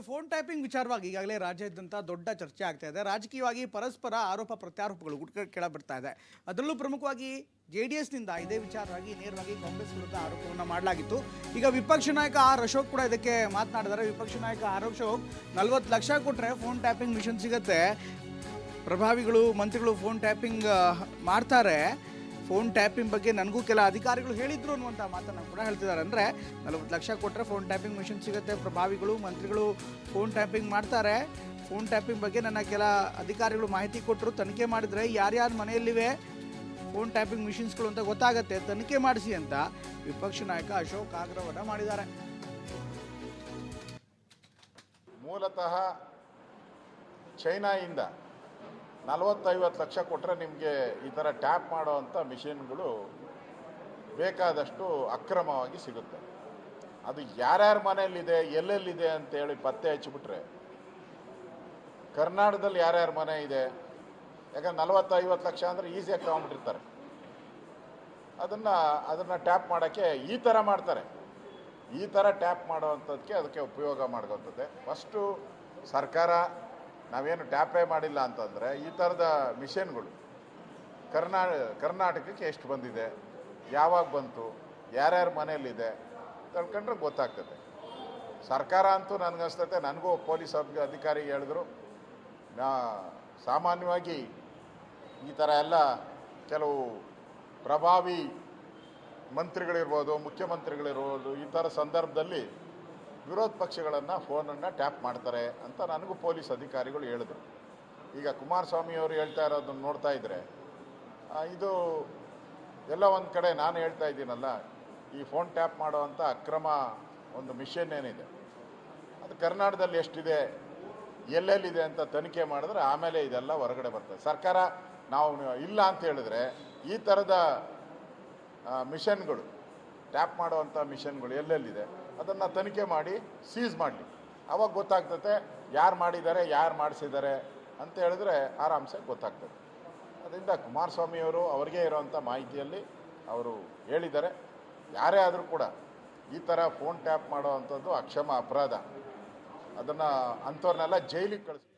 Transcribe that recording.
ಇನ್ನು phone tapping ವಿಚಾರವಾಗಿ ಈಗಾಗಲೇ ರಾಜ್ಯಾದ್ಯಂತ ದೊಡ್ಡ ಚರ್ಚೆ ಆಗ್ತಾ ಇದೆ. ರಾಜಕೀಯವಾಗಿ ಪರಸ್ಪರ ಆರೋಪ ಪ್ರತ್ಯಾರೋಪಗಳು ಗುಟ್ಕ ಬರ್ತಾ ಇದೆ. ಅದರಲ್ಲೂ ಪ್ರಮುಖವಾಗಿ ಜೆ ಡಿ ಎಸ್ನಿಂದ ಇದೇ ವಿಚಾರವಾಗಿ ನೇರವಾಗಿ ಕಾಂಗ್ರೆಸ್ ವಿರುದ್ಧ ಆರೋಪವನ್ನು ಮಾಡಲಾಗಿತ್ತು. ಈಗ ವಿಪಕ್ಷ ನಾಯಕ ಆರ್ ಅಶೋಕ್ ಕೂಡ ಇದಕ್ಕೆ ಮಾತನಾಡಿದ್ದಾರೆ. ವಿಪಕ್ಷ ನಾಯಕ ಆರ್ ಅಶೋಕ್ ನಲ್ವತ್ತು ಲಕ್ಷ ಕೊಟ್ಟರೆ ಫೋನ್ ಟ್ಯಾಪಿಂಗ್ ಮಿಷನ್ ಸಿಗುತ್ತೆ. ಪ್ರಭಾವಿಗಳು, ಮಂತ್ರಿಗಳು ಫೋನ್ ಟ್ಯಾಪಿಂಗ್ ಮಾಡ್ತಾರೆ. ಫೋನ್ ಟ್ಯಾಪಿಂಗ್ ಬಗ್ಗೆ ನನಗೂ ಕೆಲ ಅಧಿಕಾರಿಗಳು ಹೇಳಿದ್ರು ಅನ್ನುವಂಥ ಮಾತನ್ನು ಕೂಡ ಹೇಳ್ತಿದ್ದಾರೆ. ಅಂದರೆ ನಲವತ್ತು ಲಕ್ಷ ಕೊಟ್ಟರೆ ಫೋನ್ ಟ್ಯಾಪಿಂಗ್ ಮಿಷಿನ್ ಸಿಗುತ್ತೆ, ಪ್ರಭಾವಿಗಳು, ಮಂತ್ರಿಗಳು ಫೋನ್ ಟ್ಯಾಪಿಂಗ್ ಮಾಡ್ತಾರೆ. ಫೋನ್ ಟ್ಯಾಪಿಂಗ್ ಬಗ್ಗೆ ನನ್ನ ಕೆಲ ಅಧಿಕಾರಿಗಳು ಮಾಹಿತಿ ಕೊಟ್ಟರು ತನಿಖೆ ಮಾಡಿದರೆ ಯಾರ್ಯಾರ ಮನೆಯಲ್ಲಿವೆ ಫೋನ್ ಟ್ಯಾಪಿಂಗ್ ಮಿಷಿನ್ಸ್ಗಳು ಅಂತ ಗೊತ್ತಾಗತ್ತೆ, ತನಿಖೆ ಮಾಡಿಸಿ ಅಂತ ವಿಪಕ್ಷ ನಾಯಕ ಅಶೋಕ್ ಆಗ್ರಹವನ್ನು ಮಾಡಿದ್ದಾರೆ. ಮೂಲತಃ ಚೈನಾಯಿಂದ ನಲವತ್ತೈವತ್ತು ಲಕ್ಷ ಕೊಟ್ಟರೆ ನಿಮಗೆ ಈ ಥರ ಟ್ಯಾಪ್ ಮಾಡೋವಂಥ ಮಿಷಿನ್ಗಳು ಬೇಕಾದಷ್ಟು ಅಕ್ರಮವಾಗಿ ಸಿಗುತ್ತೆ. ಅದು ಯಾರ್ಯಾರ ಮನೆಯಲ್ಲಿದೆ, ಎಲ್ಲೆಲ್ಲಿದೆ ಅಂತೇಳಿ ಪತ್ತೆ ಹಚ್ಚಿಬಿಟ್ರೆ ಕರ್ನಾಟಕದಲ್ಲಿ ಯಾರ್ಯಾರ ಮನೆ ಇದೆ, ಯಾಕಂದ್ರೆ ನಲವತ್ತೈವತ್ತು ಲಕ್ಷ ಅಂದರೆ ಈಸಿಯಾಗಿ ತಗೊಂಡ್ಬಿಟ್ಟಿರ್ತಾರೆ. ಅದನ್ನು ಅದನ್ನು ಟ್ಯಾಪ್ ಮಾಡೋಕ್ಕೆ ಈ ಥರ ಮಾಡ್ತಾರೆ. ಈ ಥರ ಟ್ಯಾಪ್ ಮಾಡೋವಂಥದ್ದಕ್ಕೆ ಅದಕ್ಕೆ ಉಪಯೋಗ ಮಾಡ್ಕೊತದೆ. ಫಸ್ಟು ಸರ್ಕಾರ ನಾವೇನು ಟ್ಯಾಪೇ ಮಾಡಿಲ್ಲ ಅಂತಂದರೆ ಈ ಥರದ ಮಿಷನ್ಗಳು ಕರ್ನಾ, ಕರ್ನಾಟಕಕ್ಕೆ ಎಷ್ಟು ಬಂದಿದೆ, ಯಾವಾಗ ಬಂತು, ಯಾರ್ಯಾರ ಮನೆಯಲ್ಲಿದೆ ತಿಳ್ಕೊಂಡ್ರೆ ಗೊತ್ತಾಗ್ತದೆ. ಸರ್ಕಾರ ಅಂತೂ ನನಗನ್ಸ್ತತೆ ನನಗೂ ಪೊಲೀಸ್ ಅಧಿಕಾರಿ ಹೇಳಿದ್ರು, ನಾ ಸಾಮಾನ್ಯವಾಗಿ ಈ ಥರ ಎಲ್ಲ ಕೆಲವು ಪ್ರಭಾವಿ ಮಂತ್ರಿಗಳಿರ್ಬೋದು, ಮುಖ್ಯಮಂತ್ರಿಗಳಿರ್ಬೋದು, ಈ ಥರ ಸಂದರ್ಭದಲ್ಲಿ ವಿರೋಧ ಪಕ್ಷಗಳನ್ನು ಫೋನನ್ನು ಟ್ಯಾಪ್ ಮಾಡ್ತಾರೆ ಅಂತ ನನಗೂ ಪೊಲೀಸ್ ಅಧಿಕಾರಿಗಳು ಹೇಳಿದ್ರು. ಈಗ ಕುಮಾರಸ್ವಾಮಿ ಅವರು ಹೇಳ್ತಾ ಇರೋದನ್ನು ನೋಡ್ತಾ ಇದ್ದರೆ ಇದು ಎಲ್ಲ ಒಂದು ಕಡೆ ನಾನು ಹೇಳ್ತಾ ಇದ್ದೀನಲ್ಲ, ಈ ಫೋನ್ ಟ್ಯಾಪ್ ಮಾಡುವಂಥ ಅಕ್ರಮ ಒಂದು ಮಿಷನ್ ಏನಿದೆ, ಅದು ಕರ್ನಾಟಕದಲ್ಲಿ ಎಷ್ಟಿದೆ, ಎಲ್ಲೆಲ್ಲಿದೆ ಅಂತ ತನಿಖೆ ಮಾಡಿದ್ರೆ ಆಮೇಲೆ ಇದೆಲ್ಲ ಹೊರಗಡೆ ಬರ್ತದೆ. ಸರ್ಕಾರ ನಾವು ಇಲ್ಲ ಅಂತ ಹೇಳಿದ್ರೆ ಈ ಥರದ ಮಿಷನ್ಗಳು ಟ್ಯಾಪ್ ಮಾಡುವಂಥ ಮಿಷನ್ಗಳು ಎಲ್ಲೆಲ್ಲಿದೆ? ಅದನ್ನು ತನಿಖೆ ಮಾಡಿ ಸೀಸ್ ಮಾಡಲಿ ಅವಾಗ ಗೊತ್ತಾಗ್ತದೆ ಯಾರು ಮಾಡಿದ್ದಾರೆ, ಯಾರು ಮಾಡಿಸಿದ್ದಾರೆ ಅಂತ ಹೇಳಿದ್ರೆ ಆರಾಮ್ಸೆ ಗೊತ್ತಾಗ್ತದೆ. ಅದರಿಂದ ಕುಮಾರಸ್ವಾಮಿಯವರು ಅವ್ರಿಗೆ ಇರೋವಂಥ ಮಾಹಿತಿಯಲ್ಲಿ ಅವರು ಹೇಳಿದ್ದಾರೆ. ಯಾರೇ ಆದರೂ ಕೂಡ ಈ ಥರ ಫೋನ್ ಟ್ಯಾಪ್ ಮಾಡೋ ಅಂಥದ್ದು ಅಕ್ಷಮ ಅಪರಾಧ. ಅದನ್ನು ಅಂಥವ್ರನ್ನೆಲ್ಲ ಜೈಲಿಗೆ ಕಳಿಸ್